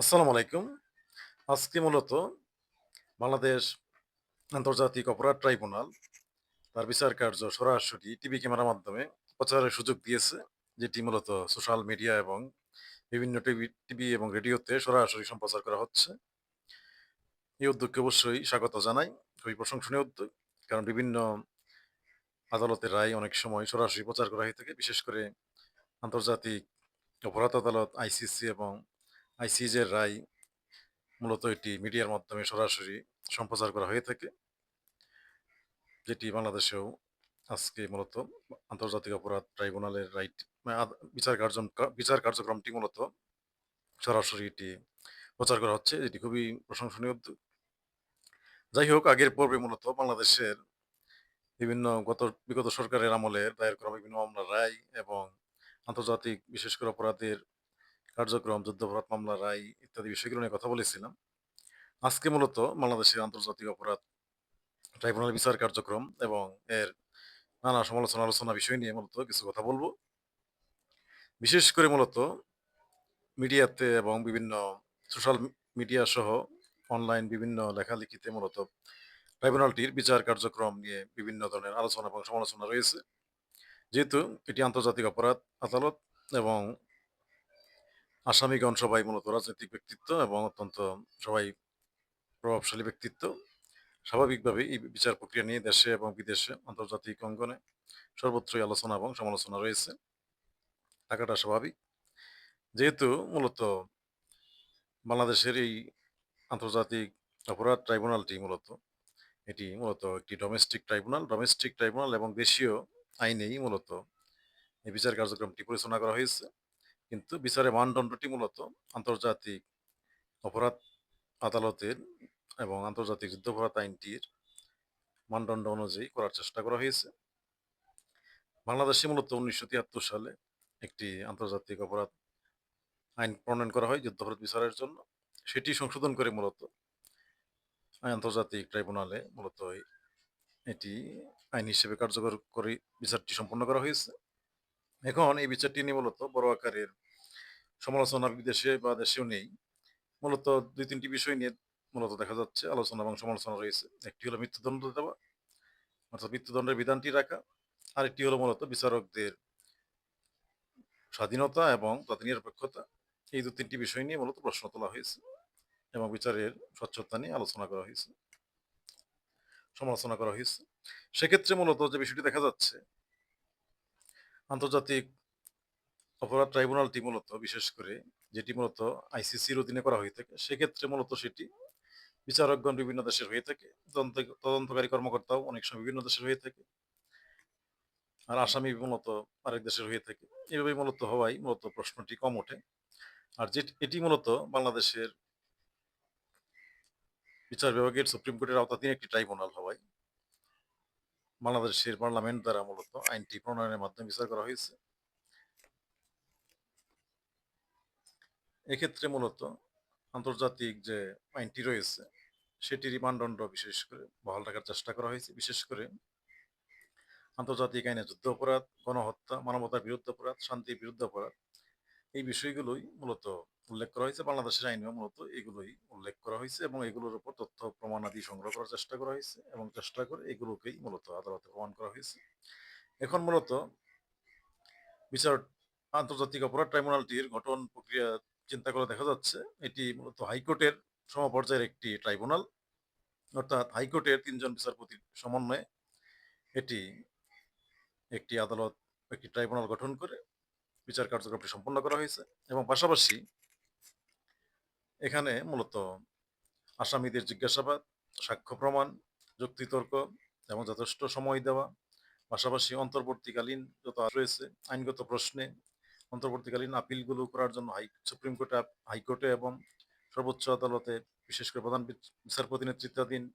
আসসালামু আলাইকুম। আজকে মূলত বাংলাদেশ আন্তর্জাতিক অপরাধ ট্রাইব্যুনাল তার বিচার কার্য সরাসরি টিভি ক্যামেরার মাধ্যমে প্রচারের সুযোগ দিয়েছে। যেটি মূলত সোশ্যাল মিডিয়া এবং বিভিন্ন টিভি টিভি এবং রেডিওতে সরাসরি সম্প্রচার করা হচ্ছে। এই উদ্যোগকে অবশ্যই স্বাগত জানাই। খুবই প্রশংসনীয় উদ্যোগ। কারণ বিভিন্ন আদালতের রায় অনেক সময় সরাসরি প্রচার করা হয়ে থাকে। বিশেষ করে আন্তর্জাতিক অপরাধ আদালত, আইসিসি এবং আইসিজে এর রায় মূলত এটি মিডিয়ার মাধ্যমে সরাসরি সম্প্রচার করা হয়ে থাকে। যেটি বাংলাদেশেও আজকে মূলত আন্তর্জাতিক অপরাধ ট্রাইব্যুনালের রাইট মানে বিচার কার্যন বিচার কার্যক্রমটি মূলত সরাসরি এটি প্রচার করা হচ্ছে। এটি খুবই প্রশংসনীয় উদ্যোগ। যাই হোক, আগের পর্বে মূলত বাংলাদেশের বিভিন্ন গত, বিগত সরকারের আমলে দায়ের করা বিভিন্ন মামলার রায় এবং আন্তর্জাতিক বিশেষ করে অপরাধের কার্যক্রম, যুদ্ধাপরাধ মামলা রায় ইত্যাদি বিষয়গুলো নিয়ে কথা বলেছিলাম। আজকে মূলত বাংলাদেশের আন্তর্জাতিক অপরাধ ট্রাইব্যুনাল বিচার কার্যক্রম এবং এর নানা সমালোচনা আলোচনা বিষয় নিয়ে মূলত কিছু কথা বলব। বিশেষ করে মূলত মিডিয়াতে এবং বিভিন্ন সোশ্যাল মিডিয়া সহ অনলাইন বিভিন্ন লেখালেখিতে মূলত ট্রাইব্যুনালটির বিচার কার্যক্রম নিয়ে বিভিন্ন ধরনের আলোচনা এবং সমালোচনা রয়েছে। যেহেতু এটি আন্তর্জাতিক অপরাধ আদালত এবং আসামিগণ সবাই মূলত রাজনৈতিক ব্যক্তিত্ব এবং অত্যন্ত সবাই প্রভাবশালী ব্যক্তিত্ব। স্বাভাবিকভাবেই এই বিচার প্রক্রিয়া নিয়ে দেশে এবং বিদেশে আন্তর্জাতিক অঙ্গনে সর্বত্রই আলোচনা এবং সমালোচনা রয়েছে। থাকাটা স্বাভাবিক। যেহেতু মূলত বাংলাদেশের এই আন্তর্জাতিক অপরাধ ট্রাইব্যুনালটি মূলত, এটি মূলত একটি ডোমেস্টিক ট্রাইব্যুনাল। ডোমেস্টিক ট্রাইব্যুনাল এবং দেশীয় আইনেই মূলত এই বিচার কার্যক্রমটি পরিচালনা করা হয়েছে। কিন্তু বিচারের মানদণ্ডটি মূলত আন্তর্জাতিক অপরাধ আদালতের এবং আন্তর্জাতিক যুদ্ধাপরাধ আইনটির মানদণ্ড অনুযায়ী করার চেষ্টা করা হয়েছে। বাংলাদেশে মূলত উনিশশো তিয়াত্তর সালে একটি আন্তর্জাতিক অপরাধ আইন প্রণয়ন করা হয় যুদ্ধাপরাধ বিচারের জন্য। সেটি সংশোধন করে মূলত আন্তর্জাতিক ট্রাইব্যুনালে মূলত এটি আইন হিসেবে কার্যকর করে বিচারটি সম্পন্ন করা হয়েছে। এখন এই বিচারটি নিয়ে মূলত বড় আকারের সমালোচনা বিদেশে বা দেশেও নেই। মূলত দুই তিনটি বিষয় নিয়ে মূলত দেখা যাচ্ছে, আলোচনা এবং সমালোচনা রয়েছে। একটি হলো মৃত্যুদণ্ড দেওয়া, অর্থাৎ মৃত্যুদণ্ডের বিধানটি রাখা। আরেকটি হলো মূলত বিচারকদের স্বাধীনতা এবং তাদের নিরপেক্ষতা। এই দু তিনটি বিষয় নিয়ে মূলত প্রশ্ন তোলা হয়েছে এবং বিচারের স্বচ্ছতা নিয়ে আলোচনা করা হয়েছে। সমালোচনা করা হয়েছে। সেক্ষেত্রে মূলত যে বিষয়টি দেখা যাচ্ছে, আন্তর্জাতিক অপরাধ ট্রাইব্যুনালটি মূলত বিশেষ করে যেটি মূলত আইসিসির অধীনে করা হয়ে থাকে, সেক্ষেত্রে মূলত সেটি বিচারকগণ বিভিন্ন দেশের হয়ে থাকে, তদন্ত, তদন্তকারী কর্মকর্তাও অনেক সময় বিভিন্ন দেশের হয়ে থাকে, আর আসামি মূলত আরেক দেশের হয়ে থাকে। এভাবেই মূলত হওয়াই মূলত প্রশ্নটি কম ওঠে। আর যে, এটি মূলত বাংলাদেশের বিচার বিভাগের সুপ্রিম কোর্টের আওতাধীন একটি ট্রাইব্যুনাল হওয়ায় বাংলাদেশের পার্লামেন্ট দ্বারা মূলত আইনটি প্রণয়নের মাধ্যমে বিচার করা হয়েছে। এক্ষেত্রে মূলত আন্তর্জাতিক যে আইনটি রয়েছে সেটির মানদণ্ড বিশেষ করে বহাল রাখার চেষ্টা করা হয়েছে। বিশেষ করে আন্তর্জাতিক আইনে যুদ্ধ অপরাধ, গণহত্যা, মানবতার বিরুদ্ধে অপরাধ, শান্তির বিরুদ্ধে অপরাধ, এই বিষয়গুলোই মূলত উল্লেখ করা হয়েছে। বাংলাদেশের আইনেও মূলত এগুলোই উল্লেখ করা হয়েছে এবং এগুলোর উপর তথ্য প্রমাণাদি সংগ্রহ করার চেষ্টা করা হয়েছে এবং চেষ্টা করে এগুলোকেই মূলত আদালতে প্রমাণ করা হয়েছে। এখন মূলত বিচার আন্তর্জাতিক অপরাধ ট্রাইব্যুনালটির গঠন প্রক্রিয়া চিন্তা করে দেখা যাচ্ছে, এটি মূলত হাইকোর্টের সমপর্যায়ের একটি ট্রাইব্যুনাল। অর্থাৎ হাইকোর্টের তিনজন বিচারপতির সমন্বয়ে এটি একটি আদালত, একটি ট্রাইব্যুনাল গঠন করে বিচার কার্যক্রমটি সম্পন্ন করা হয়েছে এবং পাশাপাশি এখানে মূলত আসামিদের জিজ্ঞাসাবাদ, সাক্ষ্য প্রমাণ, যুক্তিতর্ক এবং যথেষ্ট সময় দেওয়া, পাশাপাশি অন্তর্বর্তীকালীন যত রয়েছে, আইনগত প্রশ্নে অন্তর্বর্তীকালীন আপিলগুলো করার জন্য হাই সুপ্রিম কোর্টে হাইকোর্টে এবং সর্বোচ্চ আদালতে, বিশেষ করে প্রধান বিচ- বিচারপতি নেতৃত্বাধীন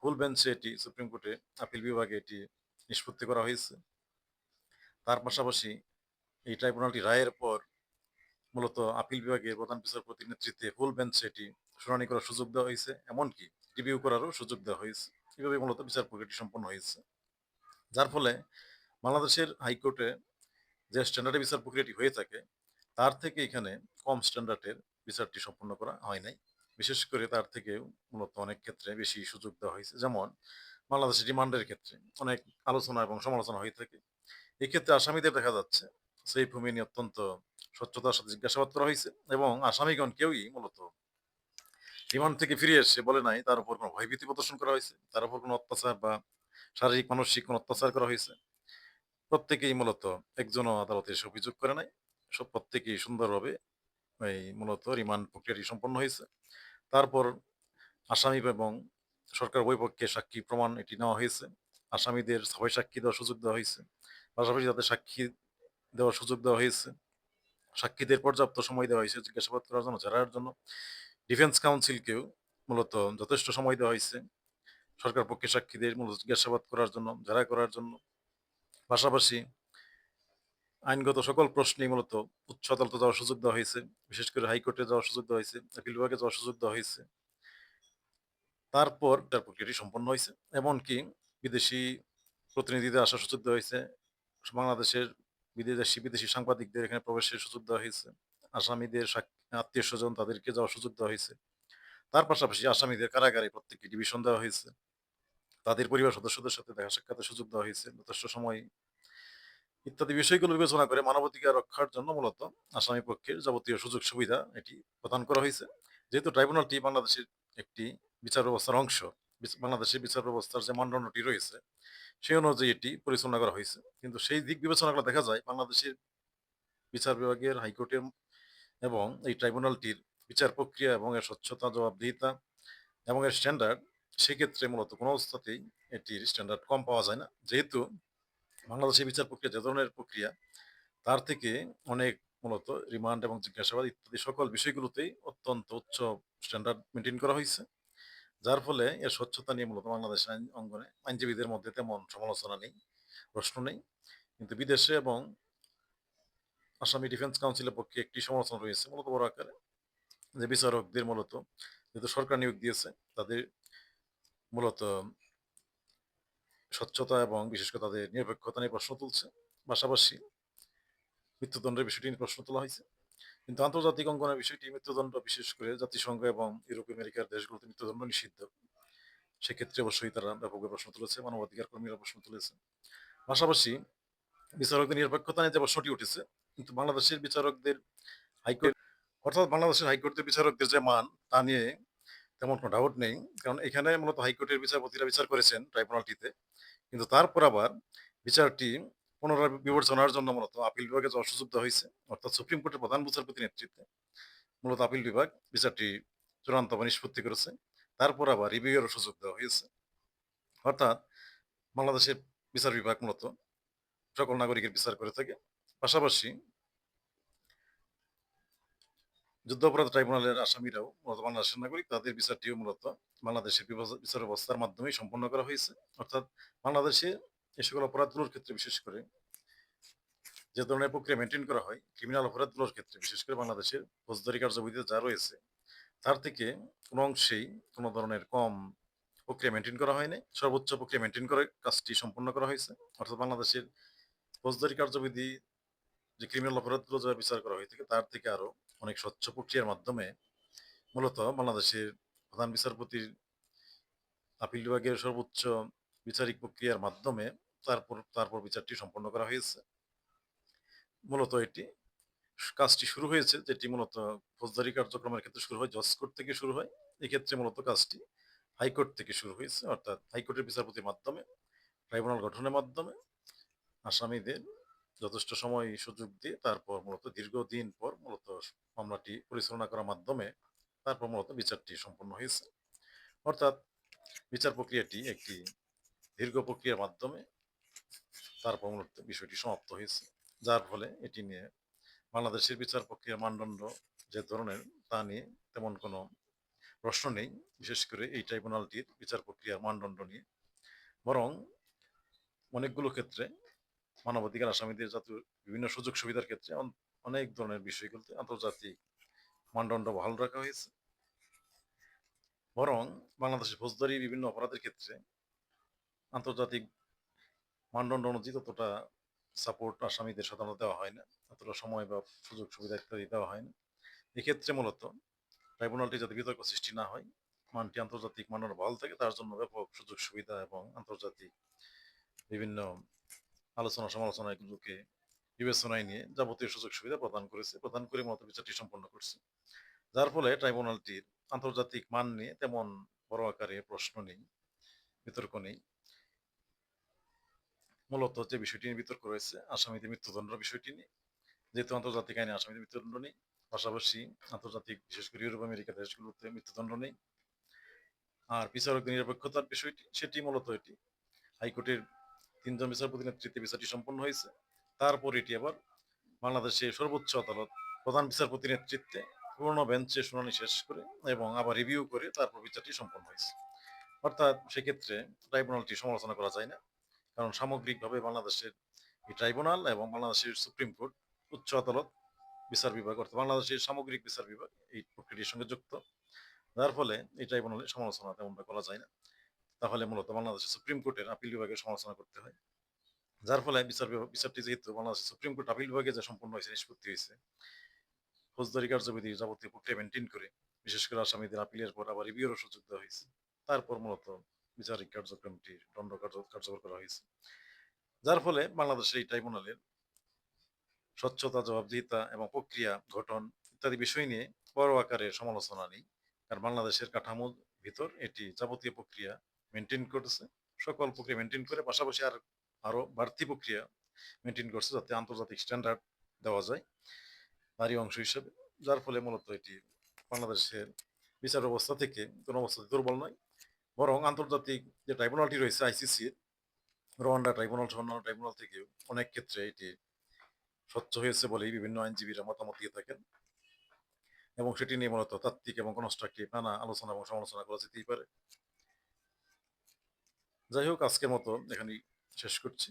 ফুল বেঞ্চে এটি সুপ্রিম কোর্টে আপিল বিভাগে এটি নিষ্পত্তি করা হয়েছে। তার পাশাপাশি এই ট্রাইব্যুনালটি রায়ের পর মূলত আপিল বিভাগের প্রধান বিচারপতির নেতৃত্বে ফুল বেঞ্চে এটি শুনানি করার সুযোগ দেওয়া হয়েছে, এমনকি রিভিউ করারও সুযোগ দেওয়া হয়েছে। এভাবে মূলত বিচার প্রক্রিয়াটি সম্পন্ন হয়েছে। যার ফলে বাংলাদেশের হাইকোর্টে যে স্ট্যান্ডার্ডে বিচার প্রক্রিয়াটি হয়ে থাকে তার থেকে এখানে কম স্ট্যান্ডার্ডের বিচারটি সম্পন্ন করা হয় নাই। বিশেষ করে তার থেকে মূলত অনেক ক্ষেত্রে বেশি সুযোগ দেওয়া হয়েছে। যেমন বাংলাদেশের রিমান্ডের ক্ষেত্রে অনেক আলোচনা এবং সমালোচনা হয়ে থাকে। এক্ষেত্রে আসামিদের দেখা যাচ্ছে সেইফ হুমেনি অত্যন্ত স্বচ্ছতার সাথে জিজ্ঞাসাবাদ করা হয়েছে এবং আসামিগণ কেউই মূলত রিমান্ড থেকে ফিরে এসে বলে নাই তার উপর কোনো ভয়ভীতি প্রদর্শন করা হয়েছে, তার উপর কোনো অত্যাচার বা শারীরিক মানসিক কোনো অত্যাচার করা হয়েছে। প্রত্যেকেই মূলত একজনও আদালতে এসে অভিযোগ করে নাই। সব প্রত্যেকেই সুন্দরভাবে এই মূলত রিমান্ড প্রক্রিয়াটি সম্পন্ন হয়েছে। তারপর আসামি এবং সরকার উভয় পক্ষে সাক্ষী প্রমাণ এটি নেওয়া হয়েছে। আসামিদের সবাই সাক্ষী দেওয়ার সুযোগ দেওয়া হয়েছে। পাশাপাশি তাদের সাক্ষী দেওয়ার সুযোগ দেওয়া হয়েছে। সাক্ষীদের পর্যাপ্ত সময় দেওয়া হয়েছে জিজ্ঞাসাবাদ করার জন্য, জেরার জন্য। ডিফেন্স কাউন্সিলকেও মূলত যথেষ্ট সময় দেওয়া হয়েছে। সরকার পক্ষে সাক্ষীদের মূলত জিজ্ঞাসাবাদ করার জন্য, জেরা করার জন্য। পাশাপাশি আইনগত সকল প্রশ্নেই মূলত উচ্চ আদালতে যাওয়ার সুযোগ দেওয়া হয়েছে। বিশেষ করে হাইকোর্টে যাওয়ার সুযোগ দেওয়া হয়েছে, আপিল বিভাগে যাওয়ার সুযোগ দেওয়া হয়েছে। তারপর তার প্রক্রিয়াটি সম্পন্ন হয়েছে। এমনকি বিদেশি প্রতিনিধিদের আসার সুযোগ দেওয়া হয়েছে। বাংলাদেশের বিদেশি বিদেশি সাংবাদিকদের এখানে প্রবেশের সুযোগ দেওয়া হয়েছে। আসামিদের আত্মীয় স্বজন তাদেরকে যাওয়ার সুযোগ দেওয়া হয়েছে। তার পাশাপাশি আসামিদের কারাগারে প্রত্যেককে ডিভিশন দেওয়া হয়েছে। তাদের পরিবার সদস্যদের সাথে দেখা সাক্ষাতের সুযোগ দেওয়া হয়েছে যথেষ্ট সময়। ইত্যাদি বিষয়গুলো বিবেচনা করে মানবাধিকার রক্ষার জন্য মূলত আসামি পক্ষের যাবতীয় সুযোগ সুবিধা এটি প্রদান করা হয়েছে। যেহেতু ট্রাইব্যুনালটি বাংলাদেশের একটি বিচার ব্যবস্থার অংশ, বাংলাদেশের বিচার ব্যবস্থার যে মানদণ্ডটি রয়েছে, সেই অনুযায়ী এটি পরিচালনা করা হয়েছে। কিন্তু সেই দিক বিবেচনা করলে দেখা যায় বাংলাদেশের বিচার বিভাগের, হাইকোর্টের এবং এই ট্রাইব্যুনালটির বিচার প্রক্রিয়া এবং এর স্বচ্ছতা, জবাবদিহিতা এবং এর স্ট্যান্ডার্ড সেক্ষেত্রে মূলত কোনো অবস্থাতেই এটির স্ট্যান্ডার্ড কম পাওয়া যায় না। যেহেতু বাংলাদেশের বিচার প্রক্রিয়া যে ধরনের প্রক্রিয়া, তার থেকে অনেক মূলত রিমান্ড এবং জিজ্ঞাসাবাদ ইত্যাদি সকল বিষয়গুলোতেই অত্যন্ত উচ্চ স্ট্যান্ডার্ড মেইনটেইন করা হয়েছে। যার ফলে এর স্বচ্ছতা নিয়ে মূলত বাংলাদেশের আইন অঙ্গনে আইনজীবীদের মধ্যে তেমন সমালোচনা নেই, প্রশ্ন নেই। কিন্তু বিদেশে এবং আসামি ডিফেন্স কাউন্সিলের পক্ষে একটি সমালোচনা রয়েছে মূলত বড় আকারে। যে বিচারকদের মূলত যেহেতু সরকার নিয়োগ দিয়েছে, তাদের মূলত স্বচ্ছতা এবং বিশেষ করে তাদের নিরপেক্ষতা নিয়ে প্রশ্ন তুলছে। পাশাপাশি মৃত্যুদণ্ডের বিষয়টি নিয়ে প্রশ্ন তোলা হয়েছে। কিন্তু আন্তর্জাতিক অঙ্গনের বিষয়টি মৃত্যুদণ্ড বিশেষ করে জাতিসংঘ এবং ইউরোপ আমেরিকার দেশগুলোতে মৃত্যুদণ্ড নিষিদ্ধ। সেক্ষেত্রে অবশ্যই তারা ব্যাপকভাবে প্রশ্ন তুলেছে, মানবাধিকার কর্মীরা প্রশ্ন তুলেছে। পাশাপাশি বিচারকদের নিরপেক্ষতা নিয়ে যে প্রশ্নটি উঠেছে, কিন্তু বাংলাদেশের বিচারকদের হাইকোর্ট অর্থাৎ বাংলাদেশের হাইকোর্টের বিচারকদের যে মান, তা নিয়ে তেমন কোনো ডাউট নেই। কারণ এখানে মূলত হাইকোর্টের বিচারপতিরা বিচার করেছেন ট্রাইব্যুনালটিতে। কিন্তু তারপর আবার বিচারটি পুনরায় বিবেচনার জন্য মূলত আপিল বিভাগে যাওয়ার হয়েছে। অর্থাৎ সুপ্রিম কোর্টের প্রধান বিচারপতির নেতৃত্বে মূলত আপিল বিভাগ বিচারটি চূড়ান্তভাবে নিষ্পত্তি করেছে। তারপর আবার রিভিউ এরও সুযোগ দেওয়া হয়েছে। অর্থাৎ বাংলাদেশের বিচার বিভাগ মূলত সকল নাগরিকের বিচার করে থাকে। পাশাপাশি যুদ্ধাপরাধ ট্রাইব্যুনালের আসামিরাও মূলত বাংলাদেশের নাগরিক। তাদের বিচারটিও মূলত বাংলাদেশের বিচার ব্যবস্থার মাধ্যমেই সম্পন্ন করা হয়েছে। অর্থাৎ বাংলাদেশে এই সকল অপরাধগুলোর ক্ষেত্রে বিশেষ করে যে ধরনের প্রক্রিয়া মেনটেন করা হয়, ক্রিমিনাল অপরাধগুলোর ক্ষেত্রে বিশেষ করে বাংলাদেশের ফৌজদারি কার্যবিধিতে যা রয়েছে, তার থেকে কোনো অংশেই কোনো ধরনের কম প্রক্রিয়া মেনটেন করা হয়নি সর্বোচ্চ প্রক্রিয়া মেনটেন করে কাজটি সম্পন্ন করা হয়েছে। অর্থাৎ বাংলাদেশের ফৌজদারি কার্যবিধি যে ক্রিমিনাল অপরাধগুলো যেভাবে বিচার করা হয়ে থাকে, তার থেকে আরও অনেক স্বচ্ছ প্রক্রিয়ার মাধ্যমে মূলত বাংলাদেশের প্রধান বিচারপতির আপিল বিভাগের সর্বোচ্চ বিচারিক প্রক্রিয়ার মাধ্যমে তারপর তারপর বিচারটি সম্পন্ন করা হয়েছে। মূলত এটি কাজটি শুরু হয়েছে যেটি মূলত ফৌজদারি কার্যক্রমের ক্ষেত্রে শুরু হয় জজ কোর্ট থেকে শুরু হয়। এক্ষেত্রে মূলত কাজটি হাইকোর্ট থেকে শুরু হয়েছে। অর্থাৎ হাইকোর্টের বিচারপতির মাধ্যমে, ট্রাইব্যুনাল গঠনের মাধ্যমে আসামিদের যথেষ্ট সময় সুযোগ দিয়ে তারপর মূলত দীর্ঘদিন পর মূলত মামলাটি পরিচালনা করার মাধ্যমে তারপর মূলত বিচারটি সম্পন্ন হয়েছে। অর্থাৎ বিচার প্রক্রিয়াটি একটি দীর্ঘ প্রক্রিয়ার মাধ্যমে তারপর মূলত বিষয়টি সমাপ্ত হয়েছে। যার ফলে এটি নিয়ে বাংলাদেশের বিচার প্রক্রিয়ার মানদণ্ড যে ধরনের তা নিয়ে তেমন কোনো প্রশ্ন নেই। বিশেষ করে এই ট্রাইব্যুনালটির বিচার প্রক্রিয়ার মানদণ্ড নিয়ে। বরং অনেকগুলো ক্ষেত্রে মানবাধিকার আসামিদের জাতীয় বিভিন্ন সুযোগ সুবিধার ক্ষেত্রে অনেক ধরনের বিষয়গুলোতে আন্তর্জাতিক মানদণ্ড বহাল রাখা হয়েছে। বরং বাংলাদেশের ফৌজদারি বিভিন্ন অপরাধের ক্ষেত্রে আন্তর্জাতিক মানদণ্ড অনুযায়ী ততটা সাপোর্ট আসামিদের সাধারণত দেওয়া হয় না। ততটা সময় বা সুযোগ সুবিধা ইত্যাদি দেওয়া হয় না। এক্ষেত্রে মূলত ট্রাইব্যুনালটি যাতে বিতর্ক সৃষ্টি না হয়, মানটি আন্তর্জাতিক মানের বহাল থাকে, তার জন্য ব্যাপক সুযোগ সুবিধা এবং আন্তর্জাতিক বিভিন্ন আলোচনা সমালোচনা এগুলোকে বিবেচনায় নিয়ে যাবতীয় সুযোগ সুবিধা প্রদান করেছে, প্রদান করে মূলত বিচারটি সম্পন্ন করছে। যার ফলে ট্রাইব্যুনালটির আন্তর্জাতিক মান নিয়ে তেমন বড় আকারে প্রশ্ন নেই, বিতর্ক নেই। মূলত যে বিষয়টি নিয়ে বিতর্ক রয়েছে, আসামিদের মৃত্যুদণ্ডের বিষয়টি নিয়ে, যেহেতু আন্তর্জাতিক আইনে আসামিদের মৃত্যুদণ্ড নেই, পাশাপাশি আন্তর্জাতিক, বিশেষ করে ইউরোপ, আমেরিকা দেশগুলোতে মৃত্যুদণ্ড নেই। আর বিচারকদের নিরপেক্ষতার বিষয়টি, সেটি মূলত এটি, হাইকোর্টের তিনজন বিচারপতি নেতৃত্বে বিচারটি সম্পন্ন হয়েছে। তারপর এটি আবার বাংলাদেশের সর্বোচ্চ আদালত প্রধান বিচারপতি নেতৃত্বে পুরনো বেঞ্চে শুনানি শেষ করে এবং আবার রিভিউ করে তারপর বিচারটি সম্পন্ন হয়েছে। অর্থাৎ সেক্ষেত্রে ট্রাইব্যুনালটি সমালোচনা করা যায় না, কারণ সামগ্রিকভাবে বাংলাদেশের এই ট্রাইব্যুনাল এবং বাংলাদেশের সুপ্রিম কোর্ট, উচ্চ আদালত, বিচার বিভাগ, অর্থাৎ বাংলাদেশের সামগ্রিক বিচার বিভাগ এই প্রক্রিয়াটির সঙ্গে যুক্ত। যার ফলে এই ট্রাইব্যুনালের সমালোচনা তেমনটা করা যায় না। তাহলে মূলত বাংলাদেশের সুপ্রিম কোর্টের আপিল বিভাগের সমালোচনা করতে হয়। যার ফলে বিচার বিচারটি যেহেতু বাংলাদেশের সুপ্রিম কোর্ট আপিল বিভাগে যে সম্পন্ন হয়েছে, নিষ্পত্তি হয়েছে, ফৌজদারি কার্যবিধি যাবতীয় প্রক্রিয়া মেনটেন করে, বিশেষ করে আসামিদের আপিলের পর আবার রিভিউরও সুযোগ দেওয়া হয়েছে। তারপর মূলত বিচারিক কার্যক্রমটি দণ্ড কার্যকর করা হয়েছে। যার ফলে বাংলাদেশের এই ট্রাইব্যুনালের স্বচ্ছতা, জবাবদিহিতা এবং প্রক্রিয়া, গঠন ইত্যাদি বিষয় নিয়ে বড় আকারে সমালোচনা নেই। কারণ বাংলাদেশের কাঠামোর ভিতর এটি যাবতীয় প্রক্রিয়া মেনটেন করেছে সকল প্রক্রিয়া মেনটেন করে পাশাপাশি আর আরও বাড়তি প্রক্রিয়া মেনটেন করছে যাতে আন্তর্জাতিক স্ট্যান্ডার্ড দেওয়া যায় তারই অংশ হিসেবে। যার ফলে মূলত এটি বাংলাদেশের বিচার ব্যবস্থা থেকে কোনো অবস্থাতে দুর্বল নয়। বরং আন্তর্জাতিক যে ট্রাইব্যুনালটি রয়েছে আইসিসি রোয়ান্ডা ট্রাইব্যুনাল সহ অন্যান্য ট্রাইব্যুনাল থেকে অনেক ক্ষেত্রে এটি স্বচ্ছ হয়েছে বলেই বিভিন্ন আইনজীবীরা মতামত দিয়ে থাকেন। এবং সেটি নিয়ে মূলত তাত্ত্বিক এবং কনস্ট্রাকটিভ নানা আলোচনা এবং সমালোচনা করা যেতেই পারে। যাই হোক আজকের মতো এখানেই শেষ করছি।